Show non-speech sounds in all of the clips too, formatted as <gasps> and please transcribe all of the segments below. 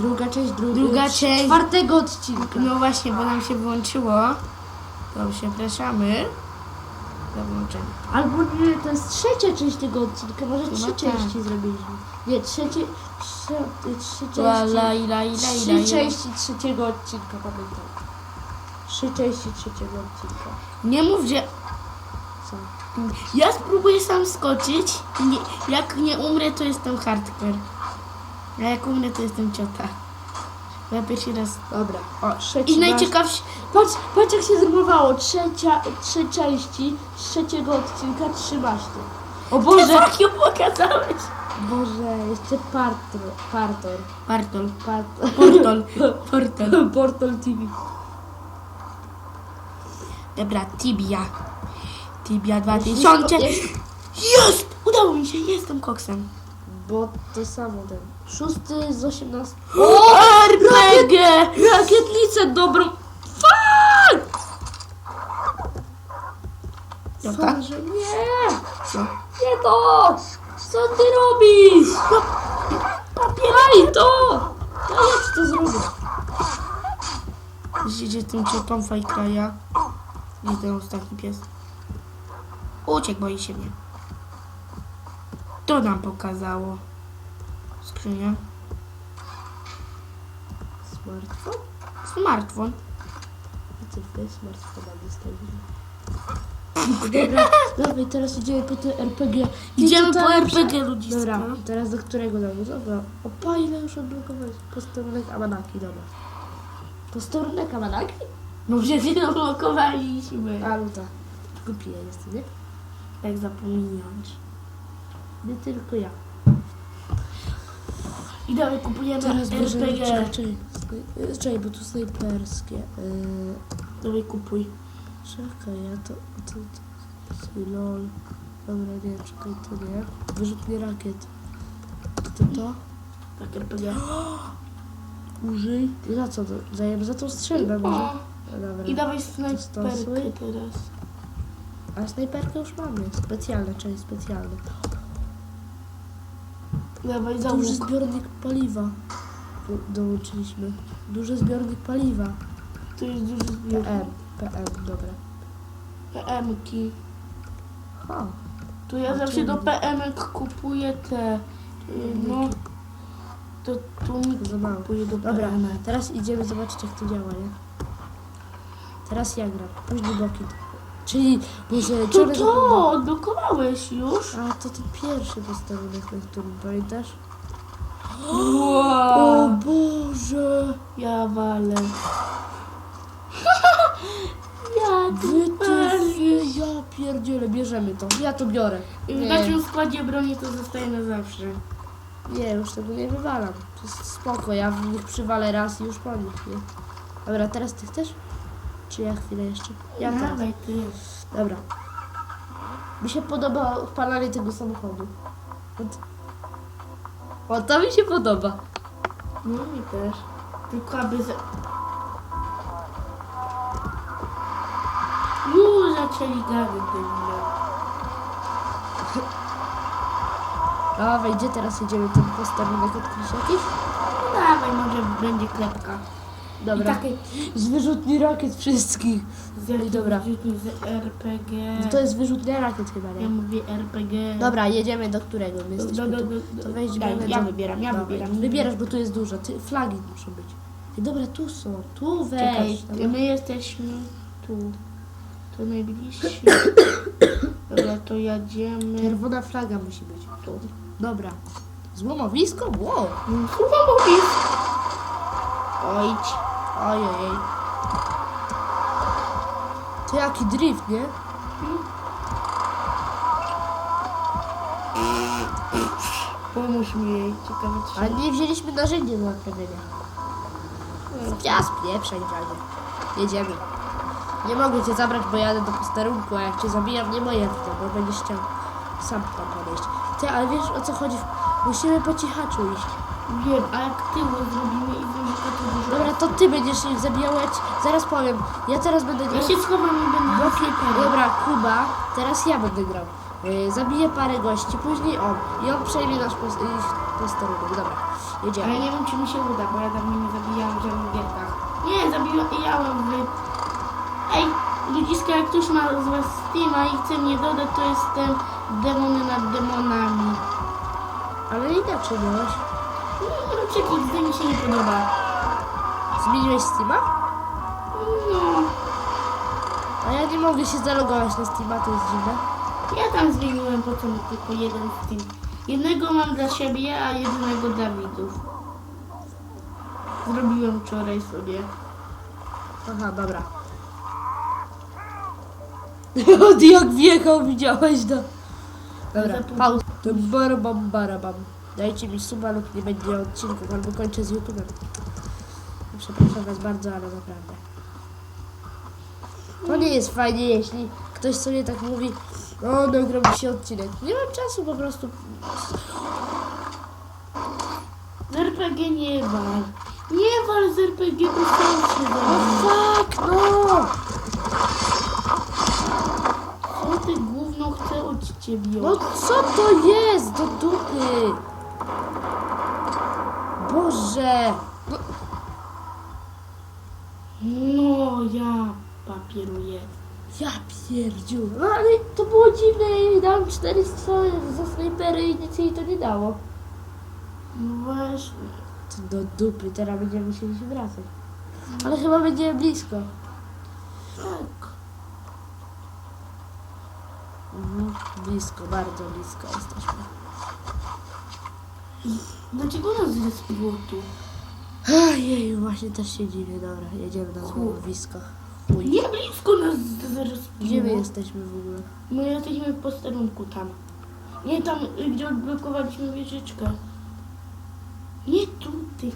Druga część, druga, Druga część. czwartego odcinka. No właśnie, bo nam się włączyło. To przepraszamy za włączenie. Albo nie, to jest trzecia część tego odcinka, może trzy tak. części zrobiliśmy. Nie, trzecie, trzy, trzy La, części. la, ila, ila, Trzy ila, ila. części trzeciego odcinka, pamiętam. Trzy części trzeciego odcinka. Nie mów, że Co? ja spróbuję sam skoczyć. Nie, jak nie umrę, to jestem hardcore. A jak umrę, to jestem ciota. Ja pierwszy raz. Dobra, o, trzeci I raz. najciekawszy. Patrz, patrz jak się zrymowało. Trzecia, trzy części z trzeciego odcinka, trzy maszty. O Boże, tak ją pokazałeś. Boże, jeszcze partor. Partor. <laughs> Portal. Partor. Portal. Portal. Portal TV. Dobra, Tibia. Tibia Jeśli 2000. sko- Jest! Udało mi się, jestem koksem. Bo to samo ten. Szósty z 18. RPG! Rakietnicę dobrą. Fuck! Dobra. Boże, nie! Co? Nie to! Co ty robisz? Papieraj to! No jak ci to zrobię? Idzie tym ciotą fajkraja. Gdzie ten ostatni pies? Uciekł, boi się mnie. To nam pokazało. Skrzynia. Smartfon? Smartfon. I co wy smartfona dostawili? Dobra, dawaj, teraz idziemy po te RPG. Idziemy po RPG ludziska. Dobra, teraz do którego domu? Dobra. Opa, ile już odblokowałeś? Posterunek Amanaki, dobra. Posterunek Amanaki? No przecież zablokowaliśmy. A, no tak. Ja jestem, nie? Jak zapomnieć. Nie tylko ja. I dalej kupujemy Teraz RPG. czekaj, czekaj, Snaj- czekaj, bo tu snajperskie. Yy, Dawaj kupuj. czekaj, ja to, to, to, lol. Dobra, nie, czekaj, to nie. Wyrzutnie rakiet. To to? Tak RPG. <gasps> Użyj. Za co to? Za, tą strzelbę może? No Dobra. I dawaj snajperkę teraz. A snajperkę już mamy. Specjalne, czyli specjalne. Dawaj za Duży łuk. zbiornik paliwa. Tu Dołączyliśmy. Duży zbiornik paliwa. To jest duży zbiór. PM. PM, dobra. PM-ki. Ha. To ja A zawsze tu do. PM-ek kupuję te. y, No. To tu mi Za mało. kupuję do Dobra, PM-ek. teraz idziemy zobaczyć jak to działa, nie? Teraz ja gram, później Bokit. Czyli, Boże, To ciągle to, odblokowałeś już? A, to ten pierwszy posterunek, na którym pamiętasz? O Wow. Boże! Ja walę. <laughs> ja Wytyfy, ja pierdzielę, bierzemy to. Ja to biorę. W Nie, naszym składzie broni to zostaje na zawsze. nie, już tego nie wywalam. To jest spoko, ja w nich przywalę raz i już po nich, nie? Dobra, teraz ty chcesz? Czy ja chwilę jeszcze? Ja. Dawaj ty. Dobra. Mi się podoba odpalanie tego samochodu. Od... O, to mi się podoba. No mi też. Tylko aby za... Już zaczęli gadać debile. <laughs> Dawaj, gdzie teraz jedziemy? Ten posterunek odkryć jakiś? No dawaj, może będzie klepka. I Dobra. takie Z wyrzutni rakiet wszystkich. z, dobra. z RPG. To jest wyrzutnia rakiet chyba, Ja nie? mówię RPG. Dobra, jedziemy do którego? My Do, jesteśmy do, do, tu. do, To do, weź daj, ja wybieram, ja Dawaj, wybieram. Wybierasz, bo tu jest dużo. Ty, flagi muszą być. Ty, dobra, tu są. Tu weź. Czekaj, Dobra. my jesteśmy tu. To najbliżsi. <coughs> Dobra, to jedziemy. Czerwona flaga musi być. Tu. Dobra. Złomowisko? Wow. Chyba mówisz. Ojdź. Ojej. To jaki drift, nie? Pomóż mi jej. Ciekawe czy... Ale nie wzięliśmy narzędzia do naprawienia. Ja spieprzaj w razie. Jedziemy. Nie mogę cię zabrać, bo jadę do posterunku, a jak cię zabijam, nie moje to, bo będziesz chciał sam tam podejść. Ty, ale wiesz o co chodzi? Musimy po cichaczu iść. Wiem, ale aktywnie zrobimy i wiem, że to dużo. Dobra, to ty będziesz ich zabijać. Zaraz powiem. Ja teraz będę grał. Ja się schowam i będę Bo... Dobra, Kuba, teraz ja będę grał. Y, zabiję parę gości, później on. I on przejmie nasz y, posterunek. Dobra, jedziemy. Ale nie wiem, czy mi się uda, bo ja tam nie zabijałam w żadnych gierkach. Nie, zabijałem tak. w... Ej, ludziska, jak ktoś ma z was Steama i chce mnie dodać, to jestem demony nad demonami. Ale inaczej tak miałeś. Ruczek XD mi się nie podoba. Zmieniłeś Steama? No, A ja nie mogę się zalogować na Steama, to jest dziwne. ja tam zmieniłem po mi tylko jeden Steam. Jednego mam dla siebie, a jednego dla widzów. Zrobiłem wczoraj sobie. Aha, dobra. <laughs> Jak wjechał, widziałeś, no. Dobra, pauza. Barabam, barabam. Dajcie mi suba lub nie będzie odcinków, albo kończę z YouTube'em. Przepraszam was bardzo, ale naprawdę. To nie jest fajnie, jeśli ktoś sobie tak mówi, o, nagrał mi się odcinek. Nie mam czasu po prostu. Z RPG nie wal. Nie wal z RPG, bo sam się O zabił. fuck, no! Co ty gówno chce od ciebie? No co to jest do dupy? Boże! No, No ja papieruję. ja pierdziu. No ale to było dziwne, jej dałem 400 za snajpery i nic jej to nie dało. No właśnie. To do dupy, teraz będziemy musieli się wracać. Ale chyba będziemy blisko. Tak. Mhm, blisko, bardzo blisko jesteśmy. Dlaczego nas zrespiło tu? Ojej, właśnie też się dziwię. Dobra, jedziemy na złowisko. Chuj. Nie blisko nas. Gdzie my jesteśmy w ogóle? My jesteśmy w posterunku tam. Nie tam, y, gdzie odblokowaliśmy wieżyczkę. Nie tutaj.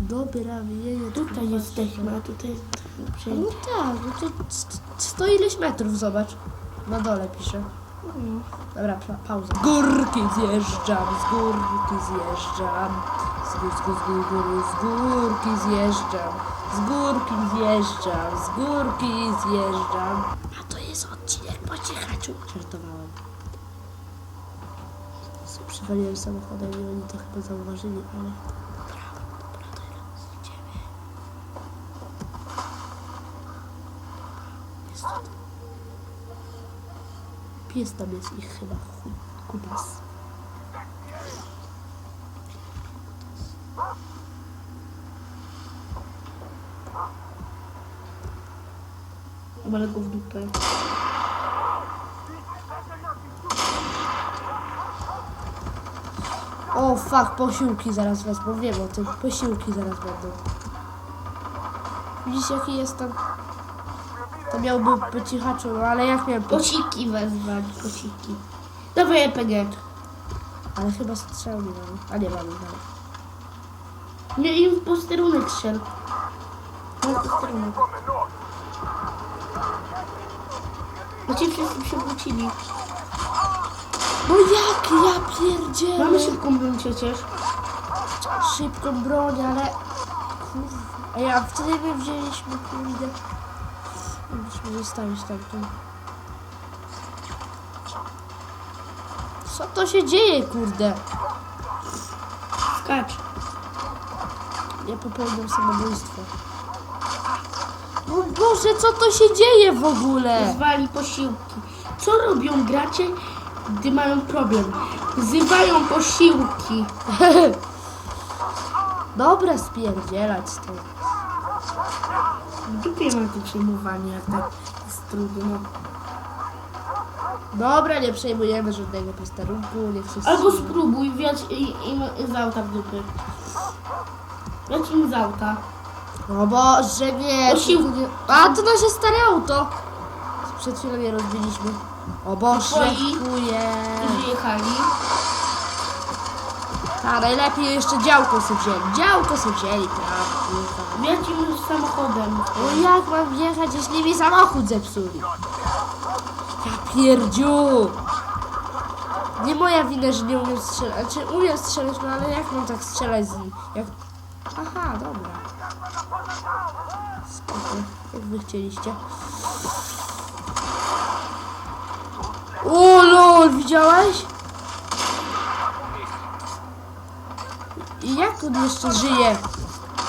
Dobra, jedzie Tutaj jesteśmy, a tutaj jest No przejście. tak, no to st- sto ileś metrów, zobacz. Na dole pisze. Dobra, pa- pauza. Z górki zjeżdżam, z górki zjeżdżam. Z, gór, z, z, z, gór, z górki zjeżdżam. Z górki zjeżdżam, z górki zjeżdżam. A to jest odcinek po cichaczu. Żartowałem. Przywaliłem samochodem i oni to chyba zauważyli, ale... Dobra, dobra, teraz idziemy. Jest tutaj. Pies tam jest ich chyba kutas. Ale go w dupę. O fuck, posiłki zaraz wezmą, wiem o tym. Posiłki zaraz będą. Widzisz jaki jestem? To miałby po cichaczu, no ale jak miałem po Kosiki wezwać, kosiki. Dawaj RPG. Ale chyba strzał nie. A nie mamy dalej. Nie, im posterunek strzel. No, posterunek. Bo ci wszyscy przewrócili. No jak ja pierdzielę? Mamy szybką broń przecież. szybką broń, ale... Kurwa. A wtedy my wzięliśmy, kurde... Musimy zostawić tamtą. Co to się dzieje, kurde? Skacz. Ja popełniam samobójstwo. No Boże, co to się dzieje w ogóle? Zwali posiłki. Co robią gracze, gdy mają problem? Wzywają posiłki. <laughs> Dobra, spierdzielać stąd. W dupie mam to przejmowanie, jak tak jest trudno. Dobra, nie przejmujemy żadnego posterunku, nie chcę Albo spróbuj wziąć im z auta w dupy. Wziąć im z auta. O Boże, nie. Posił- to nie- A, to nasze stare auto. Przed chwilą je rozbiliśmy. O Boże, Twoi? chuje. Którzy jechali. A, najlepiej jeszcze działko sobie wzięli. Działko sobie wzięli, prawda. Wziąć im samochodem. No jak mam wjechać, jeśli mi samochód zepsuli? Ja pierdziu! Nie moja wina, że nie umiem strzelać. Znaczy umiem strzelać, no ale jak mam tak strzelać z nim? Jak... Aha, dobra. Spoko, jak wy chcieliście. O lol, widziałeś? I jak on jeszcze żyje?